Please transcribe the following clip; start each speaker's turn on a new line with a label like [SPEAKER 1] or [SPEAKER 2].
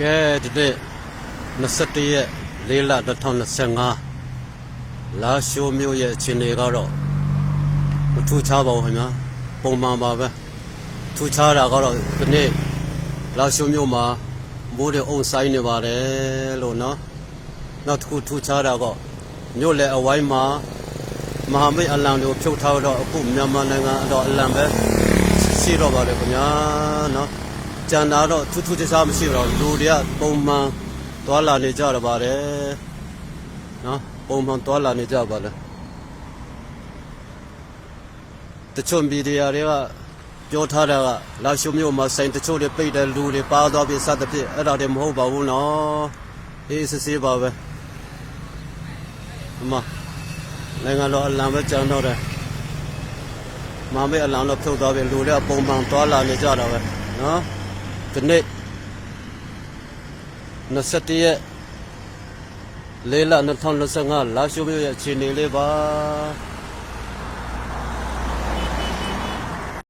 [SPEAKER 1] ကဲဒီနေ့21ရက်4လ2025လာရှိုးမြို့ရဲ့အခြေအနေကတော့မထူးခြားပါဘူးခင်ဗျာပုံမှန်ပါပဲထူးခြားတာကတော့ဒီနေ့လာရှိုးမြို့မှာမိုးတွေအုံဆိုင်နေပါတယ်လို့နော်နောက်တစ်ခုထူးခြားတာကမြို့လေအဝိုင်းမှာမဟာမိတ်အလံတွေကိုဖြုတ်ထားတော့အခုမြန်မာနိုင်ငံအတော့အလံပဲရှိတော့ပါတယ်ခင်ဗျာနော် ကျန်တာတော့ထူးထူးခြားခြားမရှိတော့လူတွေကပုံမှန်သွားလာနေကြရပါတယ်နော်ပုံမှန်သွားလာနေကြပါလေတချို့မီဒီယာတွေကပြောထားတာကလာရှုံမျိုးမှာစိုင်တချို့တွေပိတ်တယ်လူတွေပါသွားပြီစသဖြင့်အဲ့ဒါတွေမဟုတ်ပါဘူးနော်အေးစစ်စစ်ပါပဲအမနိုင်ငံတော်အလံပဲကြံတော့တယ်မမေအလံတော့ဖြုတ်သွားပြီလူတွေကပုံမှန်သွားလာနေကြတာပဲနော် ဒီနေ့21ရက်လေးလ2025လာရှိုးမြို့ရဲ့အခြေအနေလေးပါ